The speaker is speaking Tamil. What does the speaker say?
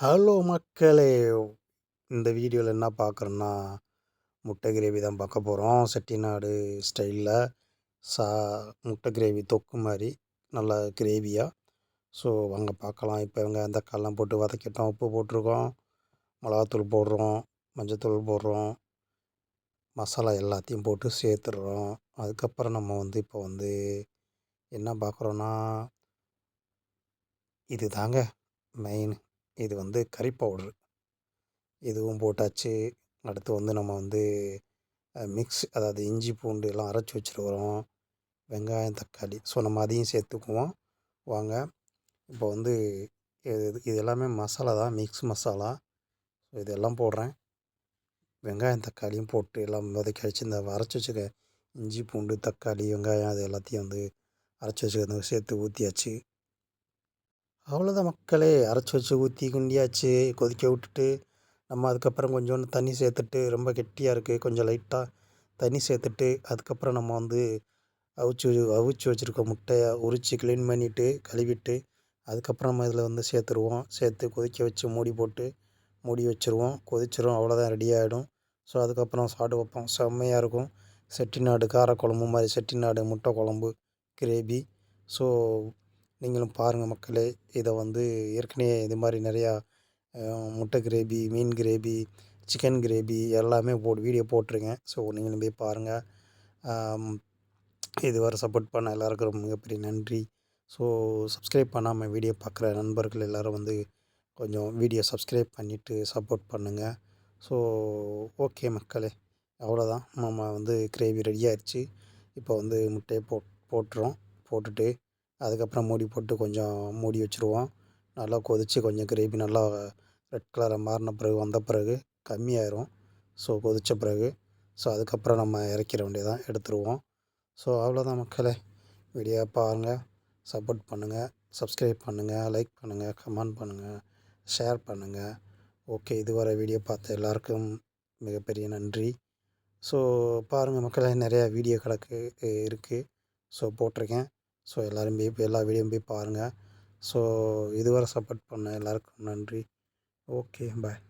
ஹலோ மக்களே. இந்த வீடியோவில் என்ன பார்க்குறோன்னா முட்டை கிரேவி தான் பார்க்க போகிறோம் செட்டிநாடு ஸ்டைலில். சா முட்டை கிரேவி தொக்கு மாதிரி நல்லா கிரேவியாக ஸோ வாங்க பார்க்கலாம் இப்போ இவங்க அந்த தக்காளிலாம் போட்டு வதக்கிட்டோம். உப்பு போட்டிருக்கோம். மிளகாத்தூள் போடுறோம். மஞ்சத்தூள் போடுறோம். மசாலா எல்லாத்தையும் போட்டு சேர்த்துடுறோம். அதுக்கப்புறம் நம்ம வந்து இப்போ வந்து என்ன பார்க்குறோன்னா இது தாங்க மெயின் இது வந்து கறி பவுட்ரு. இதுவும் போட்டாச்சு. அடுத்து வந்து நம்ம வந்து மிக்ஸ் அதாவது இஞ்சி பூண்டு எல்லாம் அரைச்சி வச்சுருக்குறோம். வெங்காயம் தக்காளி. ஸோ நம்ம அதையும் சேர்த்துக்குவோம். வாங்க. இப்போ வந்து இது இது எல்லாமே மசாலா தான். மிக்ஸ் மசாலா. ஸோ இதெல்லாம் போடுறேன். வெங்காயம் தக்காளியும் போட்டு எல்லாம் வதக்கி வச்சு இந்த அரைச்சி வச்சுக்க இஞ்சி பூண்டு தக்காளி வெங்காயம் அது எல்லாத்தையும் வந்து அரைச்சி வச்சுக்கிறது சேர்த்து ஊற்றியாச்சு அவ்வளோதான் மக்களே. அரைச்சி வச்சு ஊற்றி குண்டியாச்சு கொதிக்க விட்டுட்டு நம்ம அதுக்கப்புறம் கொஞ்சோண்டு தண்ணி சேர்த்துட்டு ரொம்ப கெட்டியாக இருக்குது கொஞ்சம் லைட்டாக தண்ணி சேர்த்துட்டு அதுக்கப்புறம் நம்ம வந்து அவிச்சு அவிச்சு வச்சுருக்க முட்டையை உரித்து க்ளீன் பண்ணிவிட்டு கழுவிட்டு அதுக்கப்புறம் நம்ம இதில் வந்து சேர்த்துருவோம். சேர்த்து கொதிக்க வச்சு மூடி போட்டு மூடி வச்சுருவோம். கொதிச்சிரும் அவ்வளோதான் ரெடி ஆகிடும் ஸோ அதுக்கப்புறம் சாப்பிட்டு வைப்போம் செம்மையாக இருக்கும். செட்டிநாடு காரக்குழம்பு மாதிரி செட்டிநாடு முட்டை குழம்பு கிரேவி. ஸோ நீங்களும் பாருங்கள் மக்களே இதை வந்து ஏற்கனவே இது மாதிரி நிறையா முட்டை கிரேவி மீன் கிரேவி சிக்கன் கிரேவி எல்லாமே போட்டு வீடியோ போட்டிருக்கேன். ஸோ நீங்களும் போய் பாருங்கள் இதுவரை சப்போர்ட் பண்ண எல்லாருக்கும் ரொம்ப மிகப்பெரிய நன்றி. ஸோ சப்ஸ்கிரைப் பண்ணாமல் வீடியோ பார்க்குற நண்பர்கள் எல்லோரும் வந்து கொஞ்சம் வீடியோ சப்ஸ்கிரைப் பண்ணிவிட்டு சப்போர்ட் பண்ணுங்கள் ஸோ ஓகே மக்களே அவ்வளோதான் நம்ம வந்து கிரேவி ரெடி ஆயிடுச்சு இப்போ வந்து முட்டையை போட் போட்டுறோம். போட்டுட்டு அதுக்கப்புறம் மூடி போட்டு கொஞ்சம் மூடி வச்சுருவோம். நல்லா கொதித்து கொஞ்சம் கிரேவி நல்லா ரெட் கலராக மாறின பிறகு வந்த பிறகு கம்மியாயிரும். ஸோ கொதித்த பிறகு. ஸோ அதுக்கப்புறம் நம்ம இறக்கிற வேண்டியதான் எடுத்துருவோம். ஸோ அவ்வளோதான் மக்களே. வீடியோ பாருங்கள் சப்போர்ட் பண்ணுங்கள் சப்ஸ்கிரைப் பண்ணுங்கள் லைக் பண்ணுங்கள் கமெண்ட் பண்ணுங்கள் ஷேர் பண்ணுங்கள் ஓகே இதுவரை வீடியோ பார்த்த எல்லாருக்கும் மிகப்பெரிய நன்றி. ஸோ பாருங்கள் மக்களே நிறையா வீடியோ கிடக்கு இருக்குது ஸோ போட்டிருக்கேன். ஸோ எல்லோரும் போய் எல்லா வீடியோவும் போய் பாருங்கள் ஸோ இதுவரை சப்போர்ட் பண்ண எல்லாருக்கும் நன்றி. Okay bye